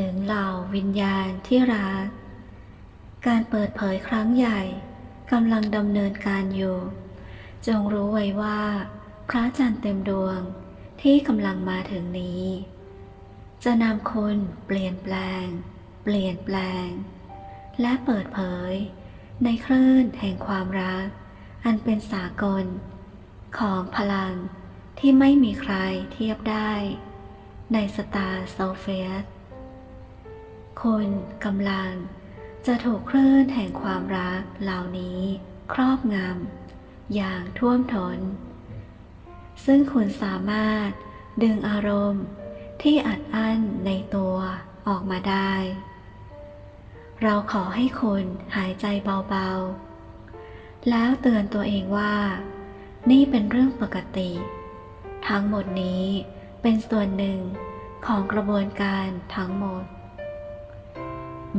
ถึงเหล่าวิญญาณที่รัก การเปิดเผยครั้งใหญ่กำลังดำเนินการอยู่ จงรู้ไว้ว่า พระจันทร์เต็มดวงที่กำลังมาถึงนี้ จะนำคุณเปลี่ยนแปลง เปลี่ยนแปลง และเปิดเผย ในคลื่นแห่งความรัก อันเป็นสากล ของพลังที่ไม่มีใครเทียบได้ ในสตาร์โซเฟียส คุณกำลัง จะถูกคลื่นแห่งความรักเหล่านี้ ครอบงำอย่างท่วมทน้น ซึ่งคุณสามารถดึงอารมณ์ที่อัดอั้นในตัวออกมาได้ เราขอให้คุณหายใจเบาๆ แล้วเตือนตัวเองว่า นี่เป็นเรื่องปกติ ทั้งหมดนี้เป็นส่วนหนึ่งของกระบวนการทั้งหมด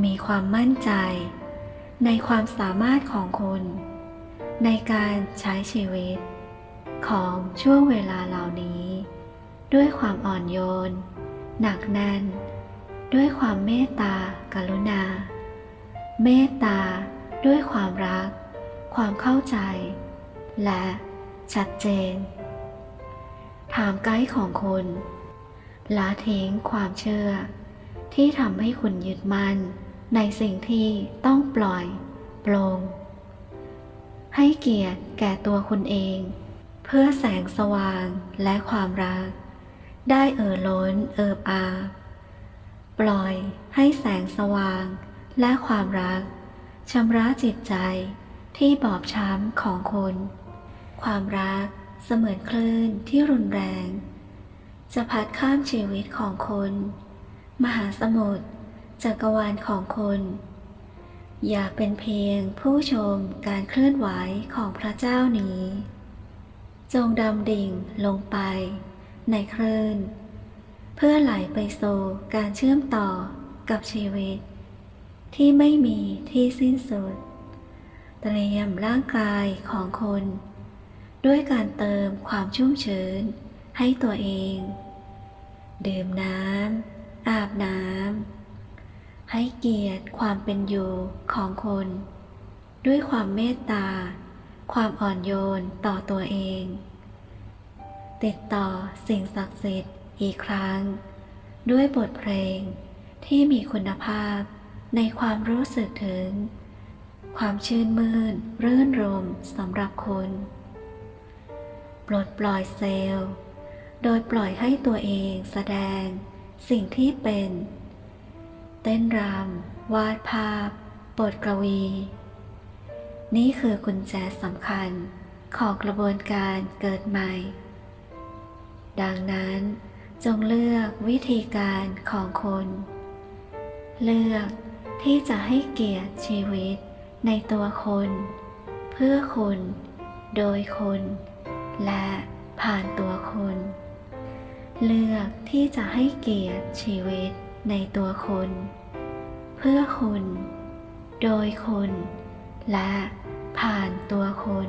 มีความมั่นใจ ในความสามารถของคุณ ในการใช้ชีวิต ของช่วงเวลาเหล่านี้ ด้วยความอ่อนโยน หนักแน่น ด้วยความเมตตากรุณา เมตตาด้วยความรัก ความเข้าใจ และชัดเจน ถามไกด์ของคุณละทิ้งความเชื่อที่ทำให้คุณยึดมั่น ในสิ่งที่ต้องปล่อยปลงให้เกียรติแก่ตัวคุณเอง เพื่อแสงสว่างและความรัก ได้เอ่อล้นเอิบอาบปล่อยให้แสงสว่างและความรักชำระจิตใจที่บอบช้ำของคุณ ความรักเสมือนคลื่นที่รุนแรง จะพัดข้ามชีวิตของคุณ มหาสมุทร จักรวาลของคุณอย่าเป็นเพียงผู้ชมการเคลื่อนไหวของพระเจ้านี้ จงดำดิ่งลงไป ในคลื่น เพื่อไหลไปสู่การเชื่อมต่อกับชีวิต ที่ไม่มีที่สิ้นสุด เตรียมร่างกายของคุณด้วยการเติมความชุ่มชื้นให้ตัวเอง ดื่มน้ำอาบน้ำ ให้เกียรติความเป็นอยู่ของคน ด้วยความเมตตา ความอ่อนโยนต่อตัวเอง ติดต่อสิ่งศักดิ์สิทธิ์อีกครั้ง ด้วยบทเพลงที่มีคุณภาพในความรู้สึกถึง ความชื่นมื่น รื่นรมสำหรับคุณปลดปล่อยเซลล์ โดยปล่อยให้ตัวเองแสดงสิ่งที่เป็น เต้นรำวาดภาพ บทกวี นี่คือกุญแจสำคัญของกระบวนการเกิดใหม่ ดังนั้นจงเลือกวิธีการของคุณ เลือกที่จะให้เกียรติชีวิตในตัวคนเพื่อคุณโดยคุณและผ่านตัวคุณเลือกที่จะให้เกียรติชีวิต ในตัวคน เพื่อคน โดยคน และผ่านตัวคน